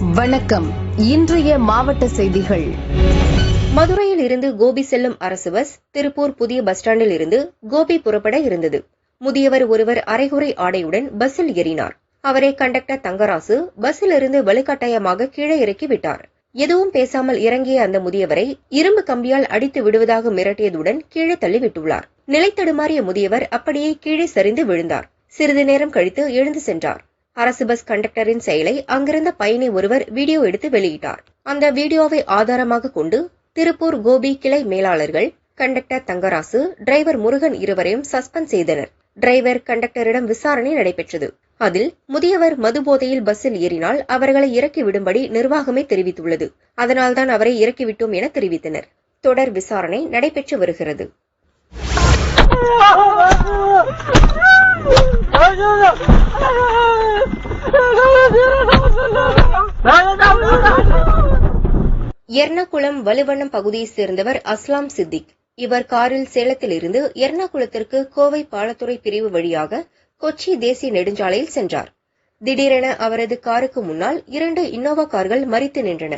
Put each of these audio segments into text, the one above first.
வணக்கம். இன்றைய மாவட்ட செய்திகள். மதுரையில் இருந்து கோபி செல்லும் அரசு பஸ் திருப்பூர் புதிய பஸ் ஸ்டாண்டில் இருந்து கோபி புறப்பட இருந்தது. முதியவர் ஒருவர் அரைகுறை ஆடையுடன் பஸ்ஸில் ஏறினார். அவரை கண்டக்டர் தங்கராசு பஸ்ஸில் இருந்து வலுக்கட்டாயமாக கீழே இறக்கி விட்டார் எதுவும் பேசாமல் இறங்கிய அந்த முதியவரை இரும்பு கம்பியால் அடித்து விடுவதாக மிரட்டியதுடன் கீழே தள்ளிவிட்டுள்ளார். நிலைத்தடுமாறிய முதியவர் அப்படியே கீழே சரிந்து விழுந்தார். சிறிது நேரம் கழித்து எழுந்து சென்றார். அரசு பஸ் கண்டக்டரின் செயலை அங்கிருந்த பயணி ஒருவர் வீடியோ எடுத்து வெளியிட்டார். அந்த வீடியோவை ஆதாரமாக கொண்டு திருப்பூர் கோபி கிளை மேலாளர்கள் கண்டக்டர் தங்கராசு டிரைவர் முருகன் இருவரையும் சஸ்பெண்ட் செய்தனர். டிரைவர் கண்டக்டரிடம் விசாரணை நடைபெற்றது. அதில் முதியவர் மது போதையில் பஸ்ஸில் ஏறினால் அவர்களை இறக்கி விடும்படி நிர்வாகமே தெரிவித்துள்ளது. அதனால்தான் அவரை இறக்கிவிட்டோம் என தெரிவித்தனர். தொடர் விசாரணை நடைபெற்று வருகிறது. எர்ணாகுளம் வலுவண்ணம் பகுதியைச் சேர்ந்தவர் அஸ்லாம் சித்திக். இவர் காரில் சேலத்திலிருந்து எர்ணாகுளத்திற்கு கோவை பாலத்துறை பிரிவு வழியாக கொச்சி தேசிய நெடுஞ்சாலையில் சென்றார். திடீரென அவரது காருக்கு முன்னால் இரண்டு இன்னோவா கார்கள் மறித்து நின்றன.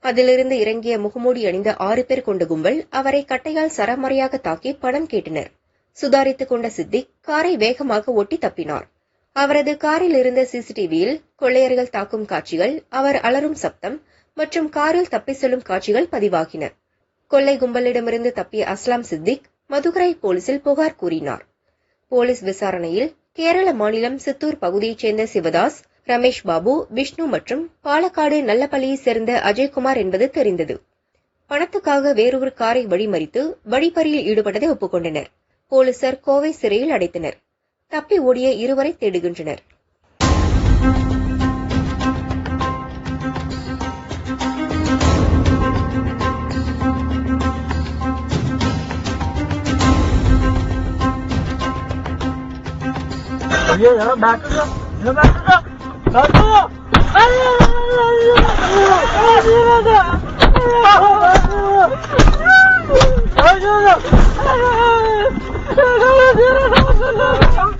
அதிலிருந்து இறங்கிய முகமூடி அணிந்த ஆறு பேர் கொண்ட கும்பல் அவரை கட்டையால் சரமாரியாக தாக்கி பணம் கேட்டனர். சுதாரித்துக் கொண்ட சித்திக் காரை வேகமாக ஒட்டி தப்பினார். அவரது காரில் இருந்த சிசிடிவியில் கொள்ளையர்கள் தாக்கும் காட்சிகள் அவர் அலறும் சப்தம் மற்றும் காரில் தப்பி செல்லும் காட்சிகள் பதிவாகின. கொள்ளை கும்பலிடமிருந்து தப்பிய அஸ்லாம் சித்திக் மதுகரை போலீசில் புகார் கூறினார். போலீஸ் விசாரணையில் கேரள மாநிலம் சித்தூர் பகுதியைச் சேர்ந்த சிவதாஸ் ரமேஷ் பாபு விஷ்ணு மற்றும் பாலக்காடு நல்லப்பள்ளியைச் சேர்ந்த அஜய்குமார் என்பது தெரிந்தது. பணத்துக்காக வேறொரு காரை வழிமறித்து வழிப்பறியில் ஈடுபட்டதை ஒப்புக்கொண்டனர். போலீசார் கோவை சிறையில் அடைத்தனர் தப்பி ஓடிய இருவரை தேடுகின்றனர்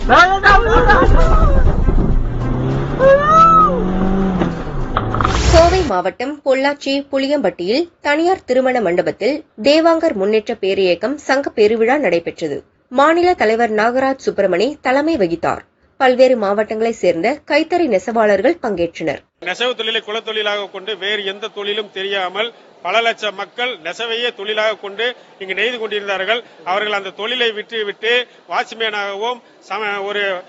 No, no, no, கோவை மாவட்டம் பொள்ளாச்சி புளியம்பட்டியில் தனியார் திருமண மண்டபத்தில் தேவாங்கர் முன்னேற்ற பேரியக்கம் சங்க பெருவிழா நடைபெற்றது. மாநில தலைவர் நாகராஜ் சுப்பிரமணி தலைமை வகித்தார். பல்வேறு மாவட்டங்களைச் சேர்ந்த கைத்தறி நெசவாளர்கள் பங்கேற்றனர். நெசவு தொழிலை குலத்தொழிலாக கொண்டு வேறு எந்த தொழிலும் தெரியாமல் பல லட்சம் மக்கள் நெசவையே தொழிலாக கொண்டு இங்கு நெய்து கொண்டிருந்தார்கள். அவர்கள் அந்த தொழிலை விட்டு விட்டு வாட்ச்மேனாகவும் சம ஒரு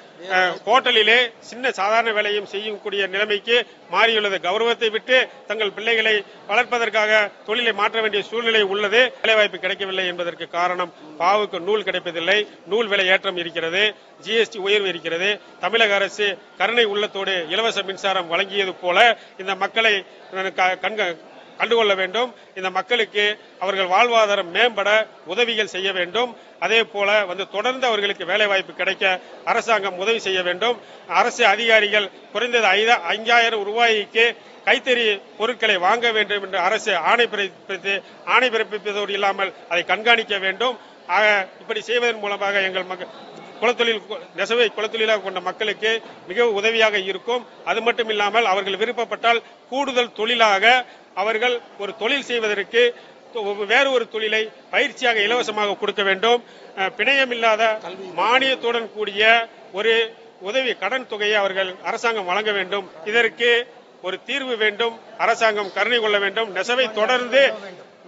ஹோட்டலிலே சின்ன சாதாரண வேலையும் செய்யக்கூடிய நிலைமைக்கு மாறியுள்ளது. கௌரவத்தை விட்டு தங்கள் பிள்ளைகளை வளர்ப்பதற்காக தொழிலை மாற்ற வேண்டிய சூழ்நிலை உள்ளது. வேலைவாய்ப்பு கிடைக்கவில்லை என்பதற்கு காரணம் பாவுக்கு நூல் கிடைப்பதில்லை. நூல் விலை ஏற்றம் இருக்கிறது. ஜிஎஸ்டி உயர்வு இருக்கிறது. தமிழக அரசு கருணை உள்ளத்தோடு இலவச மின்சாரம் வழங்கியது போல இந்த மக்களை க- கண்க கண்டுகொள்ள வேண்டும் இந்த மக்களுக்கு அவர்கள் வாழ்வாதாரம் மேம்பட உதவிகள் செய்ய வேண்டும். அதே போல வந்து தொடர்ந்து அவர்களுக்கு வேலைவாய்ப்பு கிடைக்க அரசாங்கம் உதவி செய்ய வேண்டும். அரசு அதிகாரிகள் குறைந்தது ஐதா- ஐந்தாயிரம் ரூபாய்க்கு கைத்தறி பொருட்களை வாங்க வேண்டும் என்று அரசு ஆணை பிறப்பித்து ஆணை பிறப்பிப்பதோடு இல்லாமல் அதை கண்காணிக்க வேண்டும். ஆக இப்படி செய்வதன் மூலமாக எங்கள் மக்கள் குலத்தொழில் நெசவை குலத்தொழிலாக கொண்ட மக்களுக்கு மிக உதவியாக இருக்கும். அது மட்டும் இல்லாமல் அவர்கள் விருப்பப்பட்டால் கூடுதல் தொழிலாக அவர்கள் ஒரு தொழில் செய்வதற்கு வேறு ஒரு தொழிலை பயிற்சியாக இலவசமாக கொடுக்க வேண்டும். பிணையமில்லாத மானியத்துடன் கூடிய ஒரு உதவி கடன் தொகையை அவர்கள் அரசாங்கம் வழங்க வேண்டும். இதற்கு ஒரு தீர்வு வேண்டும். அரசாங்கம் கருணை கொள்ள வேண்டும். நெசவை தொடர்ந்து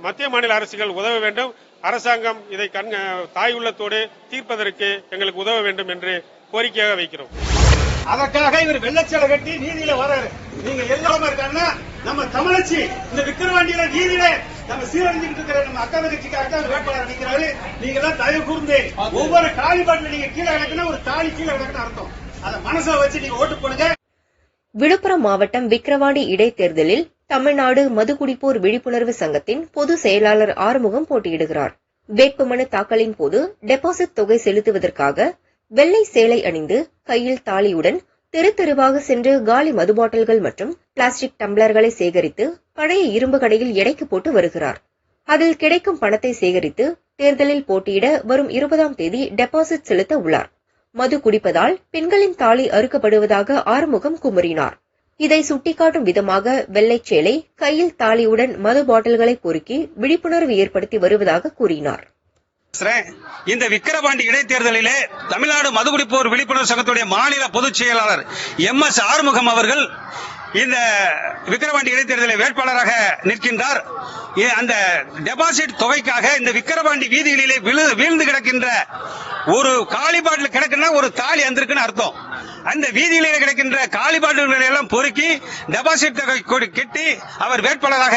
மத்திய மாநில அரசுகள் உதவ வேண்டும். அரசாங்கம் இதை கண் தாய் உள்ளத்தோடு தீர்ப்பதற்கு எங்களுக்கு உதவ வேண்டும் என்று கோரிக்கையாக வைக்கிறோம். அதற்காக இவர் வெள்ளச்சலை கட்டி நீதியில வராரு. நீங்க எல்லாம இருக்காங்கன்னா நம்ம தமிழச்சி இந்த விக்கிரவாண்டியில நீதியில நம்ம சீரழிஞ்சுட்டு இருக்கிற நம்ம அக்கா கட்சிக்கு அக்கா வேட்பாளர் நிற்கிறாரு நீங்க எல்லாம் தயவு கூர்ந்து ஒவ்வொரு காலிபாட்டில் நீங்க கீழே கிடக்குன்னா ஒரு தாலி கீழே கிடக்குன்னு அர்த்தம். அதை மனசுல வச்சு நீங்க ஓட்டு போடுங்க. விழுப்புரம் மாவட்டம் விக்கிரவாண்டி இடைத்தேர்தலில் தமிழ்நாடு மதுகுடிப்போர் விழிப்புணர்வு சங்கத்தின் பொது செயலாளர் ஆறுமுகம் போட்டியிடுகிறார். வேட்புமனு தாக்கலின் போது டெபாசிட் தொகை செலுத்துவதற்காக வெள்ளை சேலை அணிந்து கையில் தாலியுடன் தெரு தெருவாக சென்று காலி மது பாட்டில்கள் மற்றும் பிளாஸ்டிக் டம்ளர்களை சேகரித்து பழைய இரும்பு கடையில் எடைக்கு போட்டு வருகிறார். அதில் கிடைக்கும் பணத்தை சேகரித்து தேர்தலில் போட்டியிட வரும் இருபதாம் தேதி டெபாசிட் செலுத்த உள்ளார். மது குடிப்பதால் பெண்களின் தாலி அறுக்கப்படுவதாக ஆறுமுகம் குமுறினார். இதை சுட்டிக்காட்டும் விதமாக வெள்ளைச்சேலை கையில் தாலியுடன் மது பாட்டில்களை பொறுக்கி விழிப்புணர்வு ஏற்படுத்தி வருவதாக கூறினார். இந்த விக்கிரவாண்டி இடைத்தேர்தலிலே தமிழ்நாடு மதுகுடிப்போர் விழிப்புணர்வு சங்கத்துடைய மாநில பொதுச் செயலாளர் எம் எஸ் ஆறுமுகம் அவர்கள் இந்த விக்கிரவாண்டி இடைத்தேர்தலில் வேட்பாளராக நிற்கின்றார். அந்த டெபாசிட் தொகைக்காக இந்த விக்கிரவாண்டி வீதிகளிலே வீழ்ந்து கிடக்கின்ற ஒரு காலி பாட்டில் கிடக்குன்னா ஒரு தாலி வந்திருக்குன்னு அர்த்தம். அந்த வீதியிலே கிடக்கின்ற காலி பாட்டில்களை எல்லாம் பொறுக்கி டெபாசிட் தொகை கொடு- கெட்டி அவர் வேட்பாளராக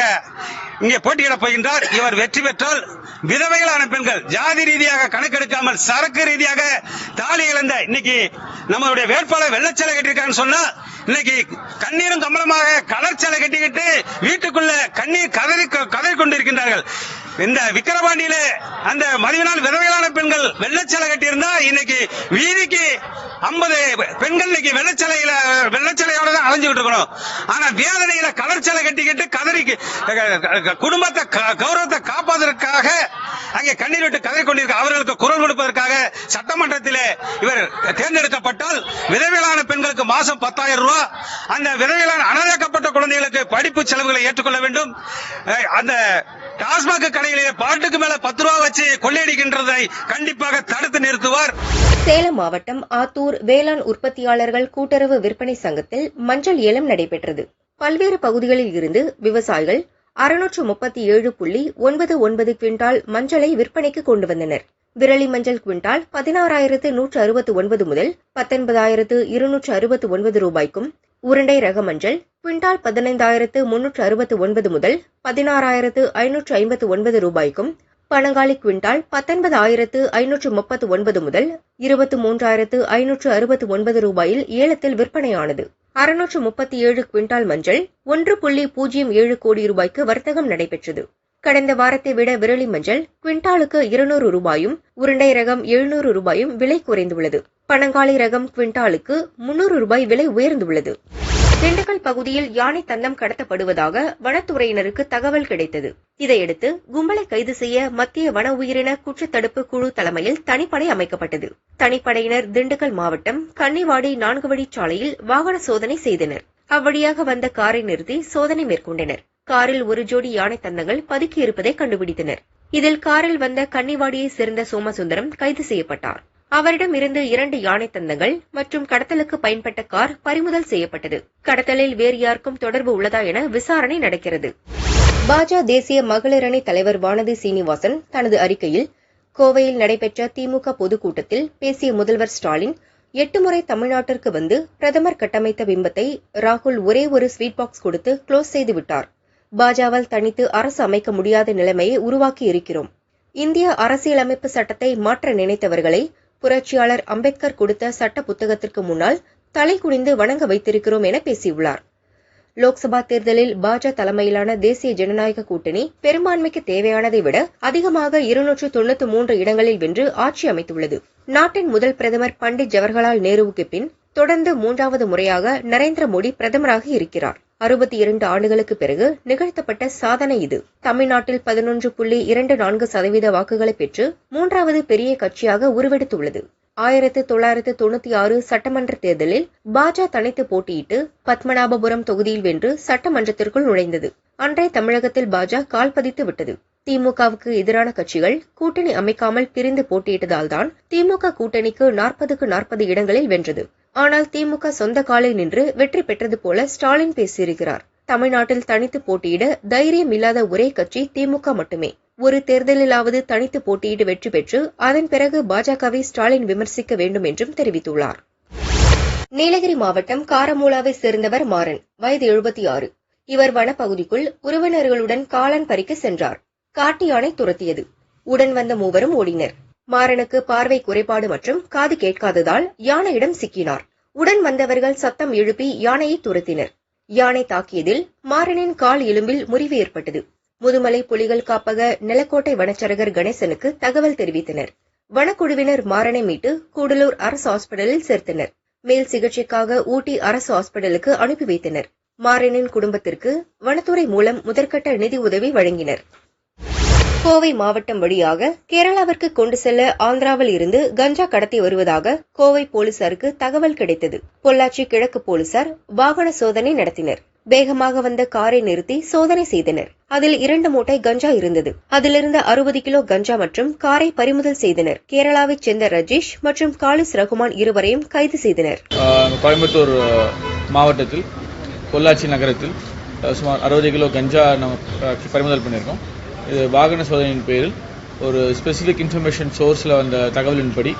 இங்கே போட்டியிடப் போகின்றார். இவர் வெற்றி பெற்றால் விதவைகளான பெண்கள் ஜாதி ரீதியாக கணக்கெடுக்காமல் சரக்கு ரீதியாக தாலி இழந்த இன்னைக்கு நம்மளுடைய வேட்பாளர் வெள்ளச்சலை கட்டியிருக்கான்னு சொன்னா இன்னைக்கு கண்ணீரும் கம்பளமாக கலர்ச்சலை கட்டிக்கிட்டு வீட்டுக்குள்ள கண்ணீர் கதறி கதறி கொண்டிருக்கின்றார்கள் இந்த விக்கிரவாண்டியில அந்த மதிவினால் விதவைகளான பெண்கள் வெள்ளச்சலை கட்டியிருந்தா இன்னைக்கு வீதிக்கு ஐம்பது பெண்கள் இன்னைக்கு வெள்ளச்சலையில வெள்ளச்சலையோட தான் அலைஞ்சுக்கிட்டு இருக்கணும். ஆனா வேதனையில கலர் கட்டிக்கிட்டு கதறி குடும்பத்தை க- கௌரவத்தை காப்பதற்காக அங்கே கண்ணீர் விட்டு கதறி கொண்டிருக்க அவர்களுக்கு குரல் கொடுப்பதற்காக சட்டமன்றத்திலே இவர் தேர்ந்தெடுக்கப்பட்டால் விதவைகளான பெண்களுக்கு மாசம் பத்தாயிரம் ரூபாய் அந்த விதவைகளான அனதாக்கப்பட்ட குழந்தைகளுக்கு படிப்பு செலவுகளை ஏற்றுக்கொள்ள வேண்டும். அந்த டாஸ்மாக் கடையிலே பாட்டுக்கு மேல பத்து ரூபா வச்சு கொள்ளையடிக்கின்றதை கண்டிப்பாக தடுத்து நிறுத்துவார். சேலம் மாவட்டம் ஆத்தூர் வேளாண் உற்பத்தியாளர்கள் கூட்டுறவு விற்பனை சங்கத்தில் மஞ்சள் ஏலம் நடைபெற்றது. பல்வேறு பகுதிகளில் இருந்து விவசாயிகள் அறுநூற்று முப்பத்தி ஏழு புள்ளி ஒன்பது ஒன்பது குவிண்டால் மஞ்சளை விற்பனைக்கு கொண்டு வந்தனர். விரலி மஞ்சள் குவிண்டால் பதினாறாயிரத்து நூற்று அறுபத்து ஒன்பது முதல் பத்தொன்பதாயிரத்து இருநூற்று அறுபத்து ஒன்பது ரூபாய்க்கும் உருண்டை ரக மஞ்சள் குவிண்டால் பதினைந்தாயிரத்து முன்னூற்று அறுபத்து ஒன்பது முதல் பதினாறாயிரத்து ஐநூற்று ஐம்பத்து ஒன்பது ரூபாய்க்கும் பனங்காலி குவிண்டால் பத்தொன்பது ஆயிரத்து ஐநூற்று முப்பத்து ஒன்பது முதல் இருபத்து மூன்றாயிரத்து ஐநூற்று அறுபத்து ஒன்பது ரூபாயில் ஏலத்தில் விற்பனையானது. அறுநூற்று முப்பத்தி ஏழு குவிண்டால் மஞ்சள் ஒன்று புள்ளி பூஜ்ஜியம் ஏழு கோடி ரூபாய்க்கு வர்த்தகம் நடைபெற்றது. கடந்த வாரத்தை விட விரலி மஞ்சள் குவிண்டாலுக்கு இருநூறு ரூபாயும் உருண்டை ரகம் எழுநூறு ரூபாயும் விலை குறைந்துள்ளது. பனங்காளி ரகம் குவிண்டாலுக்கு முன்னூறு ரூபாய் விலை உயர்ந்துள்ளது. திண்டுக்கல் பகுதியில் யானை தந்தம் கடத்தப்படுவதாக வனத்துறையினருக்கு தகவல் கிடைத்தது. இதையடுத்து கும்பலை கைது செய்ய மத்திய வன உயிரின குற்றத்தடுப்பு குழு தலைமையில் தனிப்படை அமைக்கப்பட்டது. தனிப்படையினர் திண்டுக்கல் மாவட்டம் கன்னிவாடி நான்கு வழிச் சாலையில் வாகன சோதனை செய்தனர். அவ்வழியாக வந்த காரை நிறுத்தி சோதனை மேற்கொண்டனர். காரில் ஒரு ஜோடி யானை தந்தங்கள் பதுக்கியிருப்பதை கண்டுபிடித்தனர். இதில் காரில் வந்த கன்னிவாடியைச் சேர்ந்த சோமசுந்தரம் கைது செய்யப்பட்டார். அவரிடம் இருந்து இரண்டு யானை தந்தங்கள் மற்றும் கடத்தலுக்கு பயன்பட்ட கார் பறிமுதல் செய்யப்பட்டது. கடத்தலில் வேறு யாருக்கும் தொடர்பு உள்ளதா என விசாரணை நடக்கிறது. பாஜக தேசிய மகளிர் அணி தலைவர் வானதி சீனிவாசன் தனது அறிக்கையில் கோவையில் நடைபெற்ற திமுக பொதுக்கூட்டத்தில் பேசிய முதல்வர் ஸ்டாலின் எட்டு முறை தமிழ்நாட்டிற்கு வந்து பிரதமர் கட்டமைத்த பிம்பத்தை ராகுல் ஒரே ஒரு ஸ்வீட் பாக்ஸ் கொடுத்து க்ளோஸ் செய்து விட்டார். பாஜாவால் தனித்து அரசு அமைக்க முடியாத நிலைமையை உருவாக்கி இருக்கிறோம் இந்திய அரசியலமைப்பு சட்டத்தை மாற்ற நினைத்தவர்களை புரட்சியாளர் அம்பேத்கர் கொடுத்த சட்ட புத்தகத்திற்கு முன்னால் தலை குனிந்து வணங்க வைத்திருக்கிறோம் என பேசியுள்ளார். லோக்சபா தேர்தலில் பாஜ தலைமையிலான தேசிய ஜனநாயக கூட்டணி பெரும்பான்மைக்கு தேவையானதை விட அதிகமாக இருநூற்று தொன்னூத்தி மூன்று இடங்களில் வென்று ஆட்சி அமைத்துள்ளது. நாட்டின் முதல் பிரதமர் பண்டிட் ஜவஹர்லால் நேருவுக்கு பின் தொடர்ந்து மூன்றாவது முறையாக நரேந்திர மோடி பிரதமராக இருக்கிறார். அறுபத்தி இரண்டு ஆண்டுகளுக்கு பிறகு நிகழ்த்தப்பட்ட சாதனை இது. தமிழ்நாட்டில் பதினொன்று புள்ளி இரண்டு நான்கு சதவீத வாக்குகளை பெற்று மூன்றாவது பெரிய கட்சியாக உருவெடுத்துள்ளது. ஆயிரத்து தொள்ளாயிரத்து தொண்ணூத்தி ஆறு சட்டமன்ற தேர்தலில் பாஜ தனித்து போட்டியிட்டு பத்மநாபபுரம் தொகுதியில் வென்று சட்டமன்றத்திற்குள் நுழைந்தது. அன்றே தமிழகத்தில் பாஜ கால் பதித்து விட்டது. திமுகவுக்கு எதிரான கட்சிகள் கூட்டணி அமைக்காமல் பிரிந்து போட்டியிட்டதால்தான் திமுக கூட்டணிக்கு நாற்பதுக்கு நாற்பது இடங்களில் வென்றது. ஆனால் திமுக சொந்த காலில் நின்று வெற்றி பெற்றது போல ஸ்டாலின் பேசியிருக்கிறார். தமிழ்நாட்டில் தனித்து போட்டியிட தைரியம் இல்லாத ஒரே கட்சி திமுக மட்டுமே. ஒரு தேர்தலிலாவது தனித்து போட்டியிட்டு வெற்றி பெற்று அதன் பிறகு பாஜகவை ஸ்டாலின் விமர்சிக்க வேண்டும் என்றும் தெரிவித்துள்ளார். நீலகிரி மாவட்டம் காரமூலாவை சேர்ந்தவர் மாறன் வயது எழுபத்தி ஆறு. இவர் வனப்பகுதிக்குள் உறவினர்களுடன் காளான் பறிக்க சென்றார். காட்டு யானை துரத்தியது. உடன் வந்த மூவரும் ஓடினர். மாறனுக்கு பார்வை குறைபாடு மற்றும் காது கேட்காததால் யானையிடம் சிக்கினார். உடன் வந்தவர்கள் சத்தம் எழுப்பி யானையை துரத்தினர். யானை தாக்கியதில் மாறனின் கால் எலும்பில் முறிவு ஏற்பட்டது. முதுமலை புலிகள் காப்பக நிலக்கோட்டை வனச்சரகர் கணேசனுக்கு தகவல் தெரிவித்தனர். வனக்குழுவினர் மாறனை மீட்டு கூடலூர் அரசு ஹாஸ்பிடலில் சேர்த்தனர். மேல் சிகிச்சைக்காக ஊட்டி அரசு ஹாஸ்பிடலுக்கு அனுப்பி வைத்தனர். மாறனின் குடும்பத்திற்கு வனத்துறை மூலம் முதற்கட்ட நிதி உதவி வழங்கினர். கோவை மாவட்டம் வழியாக கேரளாவிற்கு கொண்டு செல்ல ஆந்திராவில் இருந்து கஞ்சா கடத்தி வருவதாக கோவை போலீசாருக்கு தகவல் கிடைத்தது. பொள்ளாச்சி கிழக்கு போலீசார் வாகன சோதனை நடத்தினர். வேகமாக வந்த காரை நிறுத்தி சோதனை செய்தனர். அதில் இரண்டு மூட்டை கஞ்சா இருந்தது. அதிலிருந்த அறுபது கிலோ கஞ்சா மற்றும் காரை பறிமுதல் செய்தனர். கேரளாவைச் சேர்ந்த ரஜேஷ் மற்றும் காலிஸ் ரகுமான் இருவரையும் கைது செய்தனர். கோயம்புத்தூர் மாவட்டத்தில் பொள்ளாச்சி நகரத்தில் சுமார் அறுபது கிலோ கஞ்சா நம்ம பறிமுதல் பண்ணியிருக்கோம். இது வாகன சோதனையின் பேரில் ஒரு ஸ்பெசிஃபிக் இன்ஃபர்மேஷன் சோர்ஸில் வந்த தகவலின்படி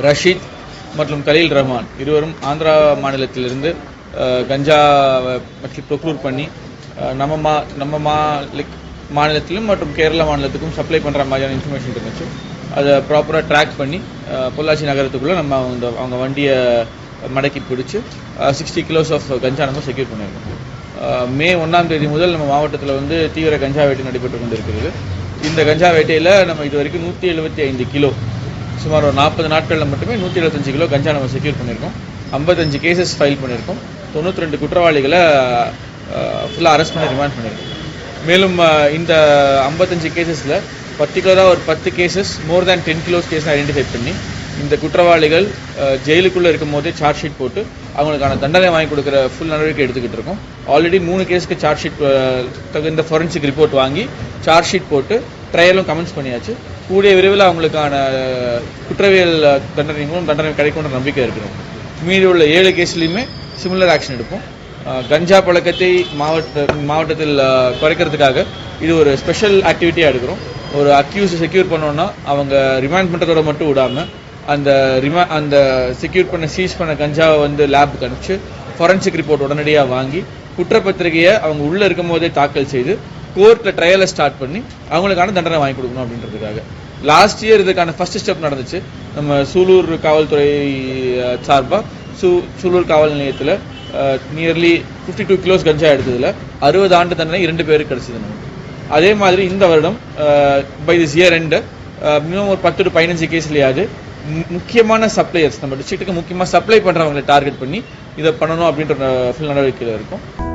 ரஷீத் மற்றும் கலீல் ரஹ்மான் இருவரும் ஆந்திரா மாநிலத்திலிருந்து ஆஹ், கஞ்சா ப்ரொக்யூர் பண்ணி நம்ம மா நம்ம மா லைக் மாநிலத்திலும் மற்றும் கேரள மாநிலத்துக்கும் சப்ளை பண்ணுற மாதிரியான இன்ஃபர்மேஷன் இருந்துச்சு. அதை ப்ராப்பராக ட்ராக் பண்ணி பொள்ளாச்சி நகரத்துக்குள்ளே நம்ம அவங்க அவங்க வண்டியை மடக்கி பிடிச்சி சிக்ஸ்டி கிலோஸ் ஆஃப் கஞ்சா நம்ம செக்யூர் பண்ணியிருக்கோம் மே ஒன்றாம் தேதி முதல் நம்ம மாவட்டத்தில் வந்து தீவிர கஞ்சா வேட்டை நடைபெற்று கொண்டிருக்கிறது. இந்த கஞ்சா வேட்டையில் நம்ம இது வரைக்கும் நூற்றி எழுபத்தி ஐந்து கிலோ சுமார் ஒரு நாற்பது நாட்களில் மட்டுமே நூற்றி எழுபத்தஞ்சு கிலோ கஞ்சா நம்ம செக்யூர் பண்ணியிருக்கோம். ஐம்பத்தஞ்சு கேசஸ் ஃபைல் பண்ணியிருக்கோம். தொண்ணூற்றி ரெண்டு குற்றவாளிகளை ஃபுல்லாக அரெஸ்ட் பண்ணி ரிமாண்ட் பண்ணியிருக்கோம். மேலும் இந்த ஐம்பத்தஞ்சு கேசஸில் பர்டிகுலராக ஒரு பத்து cases more than ten kilos case identify பண்ணி இந்த குற்றவாளிகள் ஜெயிலுக்குள்ளே இருக்கும் போதே சார்ஜ் ஷீட் போட்டு அவங்களுக்கான தண்டனை வாங்கி கொடுக்குற ஃபுல் நடவடிக்கை எடுத்துக்கிட்டு இருக்கோம். ஆல்ரெடி மூணு கேஸுக்கு சார்ஜ் ஷீட் தகுந்த ஃபொரன்சிக் ரிப்போர்ட் வாங்கி சார்ஜ் ஷீட் போட்டு ட்ரையலும் கமெண்ட்ஸ் பண்ணியாச்சு. கூடிய விரைவில் அவங்களுக்கான குற்றவியல் தண்டனைகளும் தண்டனை மூலம் தண்டனை கிடைக்கும்ன்ற நம்பிக்கை இருக்கிறோம். மீதி உள்ள ஏழு கேஸ்லையுமே சிமிலர் ஆக்ஷன் எடுப்போம். கஞ்சா பழக்கத்தை மாவட்ட மாவட்டத்தில் குறைக்கிறதுக்காக இது ஒரு ஸ்பெஷல் ஆக்டிவிட்டியாக எடுக்கிறோம். ஒரு அக்யூஸ் செக்யூர் பண்ணோன்னா அவங்க ரிமாண்ட் பண்ணுறதோட மட்டும் விடாம அந்த ரிமா அந்த செக்யூர் பண்ண சீஸ் பண்ண கஞ்சாவை வந்து லேபுக்கு அனுப்பிச்சு ஃபாரன்சிக் ரிப்போர்ட் உடனடியாக வாங்கி குற்றப்பத்திரிகையை அவங்க உள்ளே இருக்கும் போதே தாக்கல் செய்து கோர்ட்டில் ட்ரையலை ஸ்டார்ட் பண்ணி அவங்களுக்கான தண்டனை வாங்கி கொடுக்கணும் அப்படின்றதுக்காக. லாஸ்ட் இயர் இதுக்கான ஃபர்ஸ்ட் ஸ்டெப் நடந்துச்சு. நம்ம சூலூர் காவல்துறை சார்பாக சூ சூலூர் காவல் நிலையத்தில் நியர்லி ஃபிஃப்டி டூ கிலோஸ் கஞ்சா எடுத்ததில் அறுபது ஆண்டு தண்டனை இரண்டு பேருக்கு கிடச்சிது நமக்கு. அதே மாதிரி இந்த வருடம் by this year end minimum ஒரு பத்து டு பதினஞ்சு கேஸ்லயாவது முக்கியமான சப்ளையர்ஸ் நம்ம டிஸ்ட்ரிக்ட்டுக்கு முக்கியமாக சப்ளை பண்ணுறவங்களை டார்கெட் பண்ணி இதை பண்ணணும் அப்படின்ற ஃபுல் uh, நடவடிக்கையில் இருக்கும்.